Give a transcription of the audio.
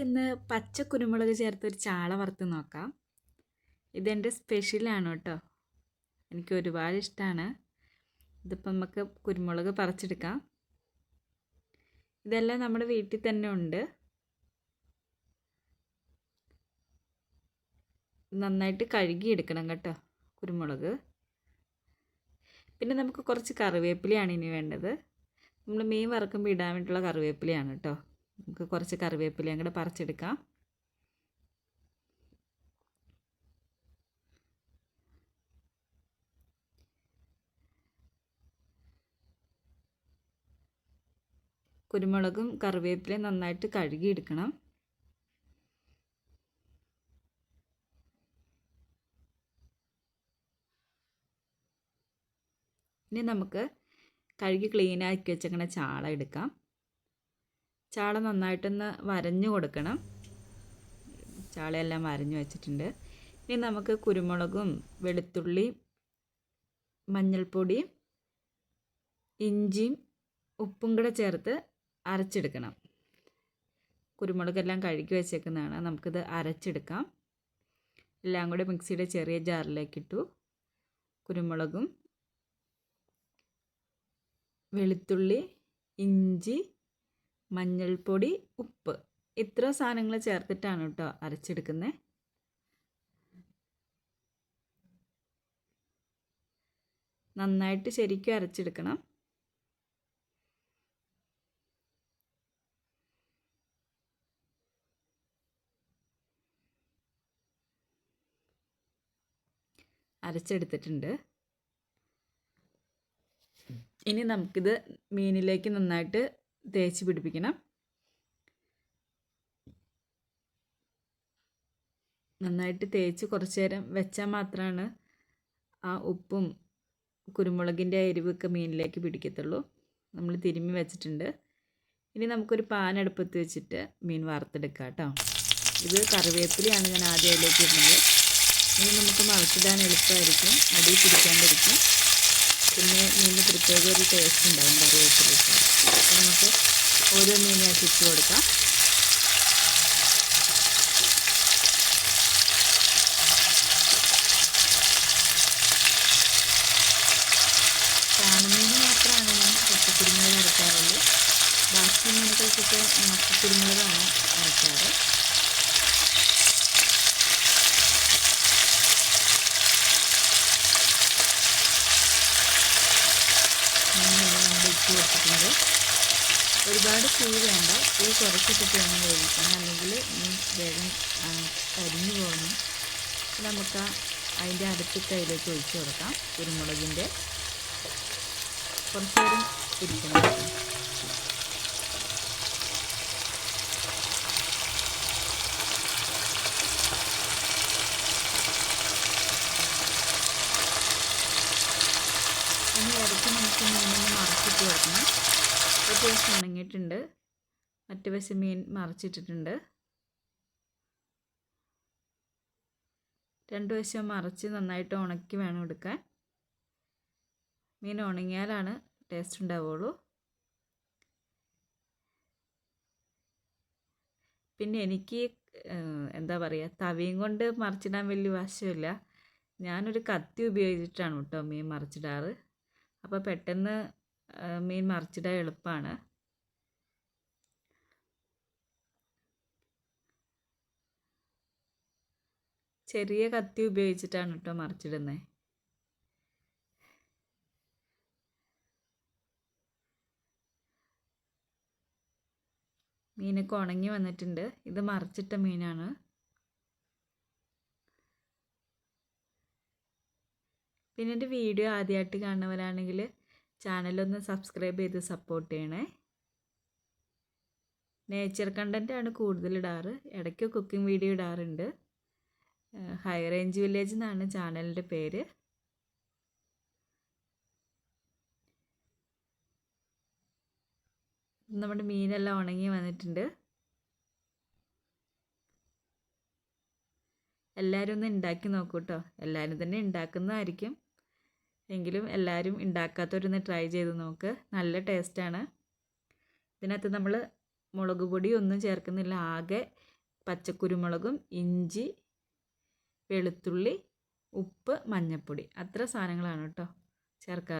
നമുക്കിന്ന് പച്ച കുരുമുളക് ചേർത്ത് ഒരു ചാള വറുത്ത് നോക്കാം. ഇതെന്റെ സ്പെഷ്യലാണ് കേട്ടോ. എനിക്ക് ഒരുപാട് ഇഷ്ടമാണ് ഇതിപ്പോൾ നമുക്ക് കുരുമുളക് പറിച്ചെടുക്കാം. ഇതെല്ലാം നമ്മുടെ വീട്ടിൽ തന്നെ ഉണ്ട്. നന്നായിട്ട് കഴുകിയെടുക്കണം കേട്ടോ കുരുമുളക്. പിന്നെ നമുക്ക് കുറച്ച് കറിവേപ്പിലയാണ് ഇനി വേണ്ടത്. നമ്മൾ മീൻ വറക്കുമ്പോൾ ഇടാൻ വേണ്ടിയിട്ടുള്ള കറിവേപ്പിലയാണ് കേട്ടോ. നമുക്ക് കുറച്ച് കറിവേപ്പിലയും കൂടെ പറിച്ചെടുക്കാം. കുരുമുളകും കറിവേപ്പിലയും നന്നായിട്ട് കഴുകിയെടുക്കണം. ഇനി നമുക്ക് കഴുകി ക്ലീനാക്കി വെച്ചേക്കണ ചാള എടുക്കാം. ചാള നന്നായിട്ടൊന്ന് വരഞ്ഞു കൊടുക്കണം. ചാളയെല്ലാം വരഞ്ഞു വെച്ചിട്ടുണ്ട്. ഇനി നമുക്ക് കുരുമുളകും വെളുത്തുള്ളി മഞ്ഞൾപ്പൊടി ഇഞ്ചിയും ഉപ്പും കൂടെ ചേർത്ത് അരച്ചെടുക്കണം. കുരുമുളകെല്ലാം കഴുകി വെച്ചേക്കുന്നതാണ്. നമുക്കിത് അരച്ചെടുക്കാം. എല്ലാം കൂടെ മിക്സിയുടെ ചെറിയ ജാറിലേക്ക് ഇട്ടു കുരുമുളകും വെളുത്തുള്ളി ഇഞ്ചി മഞ്ഞൾപ്പൊടി ഉപ്പ്. ഇത്ര സാധനങ്ങൾ ചേർത്തിട്ടാണ് കേട്ടോ അരച്ചെടുക്കുന്നത് നന്നായിട്ട് ശരിക്കും അരച്ചെടുക്കണം. അരച്ചെടുത്തിട്ടുണ്ട്. ഇനി നമുക്കിത് മീനിലേക്ക് നന്നായിട്ട് തേച്ച് പിടിപ്പിക്കണം. നന്നായിട്ട് തേച്ച് കുറച്ച് നേരം വെച്ചാൽ മാത്രമാണ് ആ ഉപ്പും കുരുമുളകിന്റെ എരിവൊക്കെ മീനിലേക്ക് പിടിക്കത്തുള്ളൂ. നമ്മൾ തിരുമ്മി വെച്ചിട്ടുണ്ട്. ഇനി നമുക്കൊരു പാൻ അടുപ്പത്ത് വെച്ചിട്ട് മീൻ വറുത്തെടുക്കാം കേട്ടോ. ഇത് കറിവേപ്പിലയാണ് ഞാൻ ആദ്യം അതിലേക്ക് ഇടുന്നത്. ഇനി നമുക്ക് മറിച്ചിടാൻ എളുപ്പമായിരിക്കും. അടി പിടിക്കാണ്ടിരിക്കും. പിന്നെ മീനിന് പ്രത്യേക ഒരു ടേസ്റ്റ് ഉണ്ടാകും കറിവേപ്പിലിട്ട് അപ്പോൾ നമുക്ക് ഓരോ മീനായിട്ട് ഇട്ട് കൊടുക്കാം. കാണുന്നതിന് മാത്രമാണ് ഞാൻ പച്ചക്കുരുമുളക് അരക്കാറുള്ളൂ. ബാക്കി മീനുകൾക്കൊക്കെ ഉണക്കക്കുരുമുളകാണ് അരക്കാറ്. ഇട്ട് വെച്ചിട്ടുണ്ട് ഒരുപാട് തീ വേണ്ട. തീ കുറച്ചിട്ടിട്ട് വേണം വേവിക്കാൻ. അല്ലെങ്കിൽ മീൻ വേഗം കരിഞ്ഞു പോകുന്നു നമുക്ക് അതിന്റെ അടുത്തിട്ട് അതിലേക്ക് ഒഴിച്ചു കൊടുക്കാം. കുരുമുളകിന്റെ കുറച്ച് നേരം ഇരിക്കണം. ഇനി ഇടയ്ക്ക് നമുക്ക് മീനൊന്ന് മറച്ചിട്ട് കൊടുക്കണം ഒരു വശം ഉണങ്ങിയിട്ടുണ്ട്. മറ്റു വശം മീൻ മറച്ചിട്ടിട്ടുണ്ട്. രണ്ട് വശം മറച്ച് നന്നായിട്ട് ഉണക്കി വേണം എടുക്കാൻ. മീൻ ഉണങ്ങിയാലാണ് ടേസ്റ്റ് ഉണ്ടാവുള്ളൂ. പിന്നെ എനിക്ക് എന്താ പറയുക തവിയും കൊണ്ട് മറിച്ചിടാൻ വലിയ വശമില്ല. ഞാനൊരു കത്തി ഉപയോഗിച്ചിട്ടാണ് കേട്ടോ മീൻ മറിച്ചിടാറ്. അപ്പോൾ പെട്ടെന്ന് മീൻ മറിച്ചിടാൻ എളുപ്പമാണ് ചെറിയ കത്തി ഉപയോഗിച്ചിട്ടാണ് കേട്ടോ മറിച്ചിടുന്നത് മീനൊക്കെ ഉണങ്ങി വന്നിട്ടുണ്ട്. ഇത് മറിച്ചിട്ട മീനാണ്. പിന്നെ എന്റെ വീഡിയോ ആദ്യമായിട്ട് കാണുന്നവരാണെങ്കിൽ ചാനലൊന്ന് സബ്സ്ക്രൈബ് ചെയ്ത് സപ്പോർട്ട് ചെയ്യണേ. നേച്ചർ കണ്ടന്റ് ആണ് കൂടുതൽ ഇടാറ്. ഇടയ്ക്ക് കുക്കിംഗ് വീഡിയോ ഇടാറുണ്ട്. ഹൈ റേഞ്ച് വില്ലേജ് എന്നാണ് ചാനലിന്റെ പേര്. നമ്മുടെ മീനെല്ലാം ഉണങ്ങി വന്നിട്ടുണ്ട്. എല്ലാവരും ഒന്ന് ഉണ്ടാക്കി നോക്കൂ കേട്ടോ എല്ലാവരും തന്നെ ഉണ്ടാക്കുന്നതായിരിക്കും. എങ്കിലും എല്ലാവരും ഉണ്ടാക്കാത്തവരൊന്ന് ട്രൈ ചെയ്ത് നോക്ക്. നല്ല ടേസ്റ്റാണ് ഇതിനകത്ത് നമ്മൾ മുളക് പൊടി ഒന്നും ചേർക്കുന്നില്ല. ആകെ പച്ചക്കുരുമുളകും ഇഞ്ചി വെളുത്തുള്ളി ഉപ്പ് മഞ്ഞൾപ്പൊടി അത്ര സാധനങ്ങളാണ് കേട്ടോ ചേർക്കാറ്